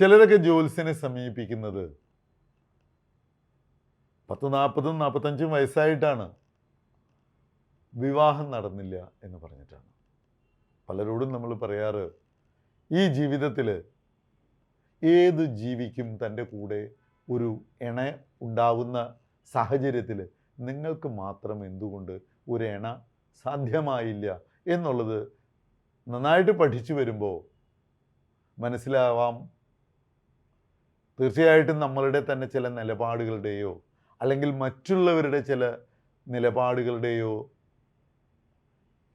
ചിലരൊക്കെ ജ്യോത്സ്യനെ സമീപിക്കുന്നത്. പത്ത് നാൽപ്പതും നാൽപ്പത്തഞ്ചും വയസ്സായിട്ടാണ്. വിവാഹം നടന്നില്ല എന്ന് പറഞ്ഞിട്ടാണ്. പലരോടും നമ്മൾ പറയാറ് ഈ ജീവിതത്തിൽ ഏത് ജീവിക്കും തന്റെ കൂടെ ഒരു ഇണ ഉണ്ടാവുന്ന സാഹചര്യത്തിൽ നിങ്ങൾക്ക് മാത്രം എന്തുകൊണ്ട് ഒരു ഇണ സാധ്യമായില്ല എന്നുള്ളത് നന്നായിട്ട് പഠിച്ചു വരുമ്പോൾ മനസ്സിലാവാം തീർച്ചയായിട്ടും നമ്മളുടെ തന്നെ ചില നിലപാടുകളുടെയോ അല്ലെങ്കിൽ മറ്റുള്ളവരുടെ ചില നിലപാടുകളുടെയോ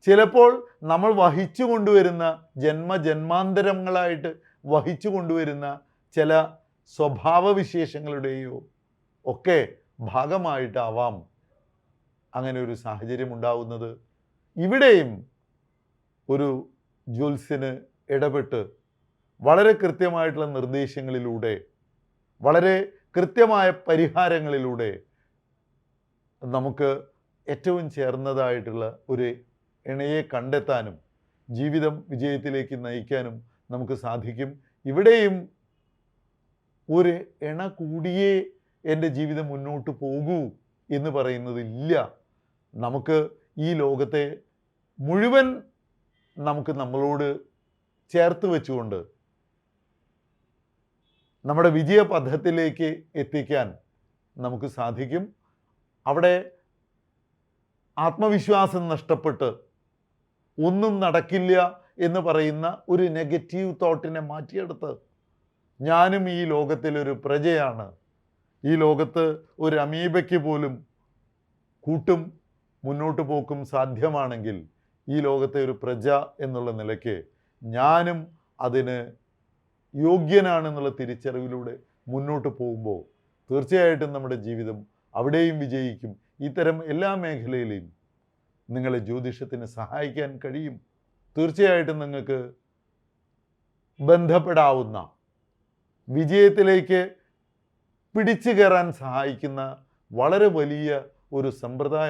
ചിലപ്പോൾ നമ്മൾ വഹിച്ചു കൊണ്ടുവരുന്ന ജന്മജന്മാന്തരങ്ങളായിട്ട് വഹിച്ചു കൊണ്ടുവരുന്ന ചില സ്വഭാവവിശേഷങ്ങളുടെയോ ഒക്കെ ഭാഗമായിട്ടാവാം അങ്ങനെ ഒരു സാഹചര്യം ഉണ്ടാവുന്നത്. ഇവിടെയും ഒരു ജ്യോത്സ്യന് ഇടപെട്ട് വളരെ കൃത്യമായിട്ടുള്ള നിർദ്ദേശങ്ങളിലൂടെ വളരെ കൃത്യമായ പരിഹാരങ്ങളിലൂടെ നമുക്ക് ഏറ്റവും ചേർന്നതായിട്ടുള്ള ഒരു ഇണയെ കണ്ടെത്താനും ജീവിതം വിജയത്തിലേക്ക് നയിക്കാനും നമുക്ക് സാധിക്കും. ഇവിടെയും ഒരു ഇണ കൂടിയേ എന്റെ ജീവിതം മുന്നോട്ട് പോകൂ എന്ന് പറയുന്നതില്ല. നമുക്ക് ഈ ലോകത്തെ മുഴുവൻ നമുക്ക് നമ്മളോട് ചേർത്ത് വെച്ചുകൊണ്ട് നമ്മുടെ വിജയപഥത്തിലേക്ക് എത്തിക്കാൻ നമുക്ക് സാധിക്കും. അവിടെ ആത്മവിശ്വാസം നഷ്ടപ്പെട്ട് ഒന്നും നടക്കില്ല എന്ന് പറയുന്ന ഒരു നെഗറ്റീവ് തോട്ടിനെ മാറ്റിയെടുത്ത് ഞാനും ഈ ലോകത്തിലൊരു പ്രജയാണ്. ഈ ലോകത്ത് ഒരു അമീബയ്ക്ക് പോലും കൂട്ടും മുന്നോട്ട് പോക്കും സാധ്യമാണെങ്കിൽ ഈ ലോകത്തെ ഒരു പ്രജ എന്നുള്ള നിലയ്ക്ക് ഞാനും അതിന് യോഗ്യനാണെന്നുള്ള തിരിച്ചറിവിലൂടെ മുന്നോട്ട് പോകുമ്പോൾ തീർച്ചയായിട്ടും നമ്മുടെ ജീവിതം അവിടെയും വിജയിക്കും. ഇത്തരം എല്ലാ മേഖലയിലെയും നിങ്ങളെ ജ്യോതിഷത്തിന് സഹായിക്കാൻ കഴിയും. തീർച്ചയായിട്ടും നിങ്ങൾക്ക് ബന്ധപ്പെടാവുന്ന വിജയത്തിലേക്ക് പിടിച്ചു കയറാൻ സഹായിക്കുന്ന വളരെ വലിയ ഒരു സമ്പ്രദായം